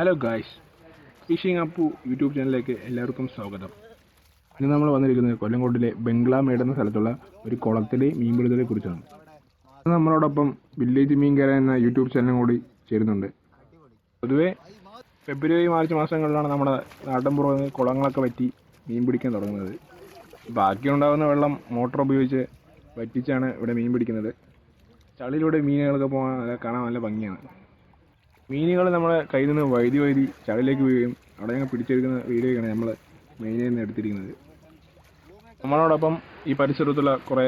Hello guys fishing Appu YouTube ചാനലിലേക്ക് എല്ലാവർക്കും സ്വാഗതം. ഇന്ന് നമ്മൾ വന്നിരിക്കുന്നത് കൊല്ലംകോട്ടിലെ ബംഗ്ലാമേട് എന്ന സ്ഥലത്തുള്ള ഒരു കുളത്തിലെ മീൻപിടുത്തത്തെ കുറിച്ചാണ്. നമ്മളോടൊപ്പം വില്ലേജ് മീൻകര എന്ന യൂട്യൂബ് ചാനലും കൂടി ചേരുന്നുണ്ട്. പൊതുവെ ഫെബ്രുവരി മാർച്ച് മാസങ്ങളിലാണ് നമ്മുടെ നാട്ടിൻപുറത്ത് കുളങ്ങളൊക്കെ വറ്റി മീൻ പിടിക്കാൻ തുടങ്ങുന്നത്. ബാക്കിയുണ്ടാകുന്ന വെള്ളം മോട്ടോർ ഉപയോഗിച്ച് വറ്റിച്ചാണ് ഇവിടെ മീൻ പിടിക്കുന്നത്. ചളിയിലൂടെ മീനുകളൊക്കെ പോകാൻ കാണാൻ നല്ല ഭംഗിയാണ്. മീനുകൾ നമ്മളെ കയ്യിൽ നിന്ന് വൈദ്യു വൈദ്യു ചളിയിലേക്ക് വീഴുകയും അവിടെ ഞങ്ങൾ പിടിച്ചെടുക്കുന്ന വീഡിയോയാണ് നമ്മൾ മെയിനിൽ നിന്ന് എടുത്തിരിക്കുന്നത്. നമ്മളോടൊപ്പം ഈ പരിസരത്തുള്ള കുറേ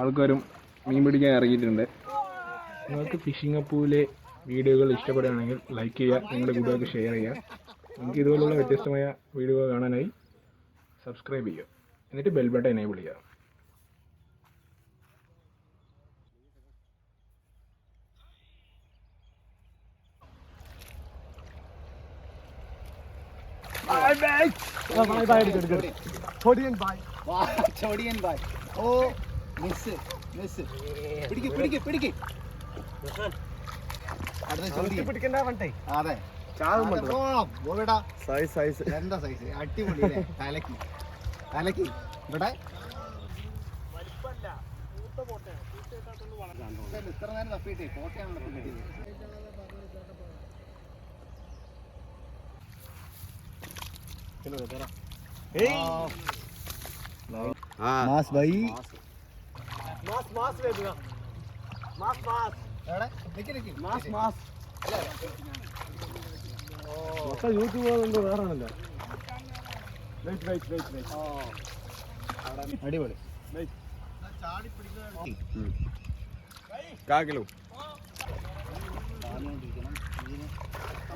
ആൾക്കാരും മീൻ പിടിക്കാൻ ഇറങ്ങിയിട്ടുണ്ട്. നിങ്ങൾക്ക് ഫിഷിംഗ് അപ്പൂവിലെ വീഡിയോകൾ ഇഷ്ടപ്പെടുകയാണെങ്കിൽ ലൈക്ക് ചെയ്യുക നിങ്ങളുടെ കൂട്ടുകാർക്ക് ഷെയർ ചെയ്യുക. നിങ്ങൾക്ക് ഇതുപോലുള്ള വ്യത്യസ്തമായ വീഡിയോ കാണാനായി സബ്സ്ക്രൈബ് ചെയ്യുക. എന്നിട്ട് ബെൽ ബട്ടൺ എനേബിൾ ചെയ്യുക. ചോടിയൻ ബായ് ഓ മിസ് മിസ് പിടിക്ക് പിടിക്ക് പിടിക്ക്. അടുത്ത ചോടി അതെ. അതെ, പോണം. സൈസ് എന്താ സൈസ് അടിപൊളി അല്ലേ? തലക്ക്. തലക്ക്. ഇവിടെ. ഇത്ര നേരം തപ്പിയിട്ടേ. കോട്ടയാണല്ലോ കിട്ടിയത് മാസ് ബൈ എവിടെ? നിക്ക് നിക്ക്. അടിപൊളി. കാക്കിലോ മീൻ പറക്കണം അതെ ഗോപേട്ടനെ തേടി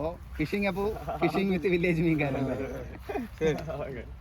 അപ്പോ ഫിഷിംഗ് അപ്പോ ഫിഷിംഗ് വിത്ത് വില്ലേജ് മീൻകാരൻ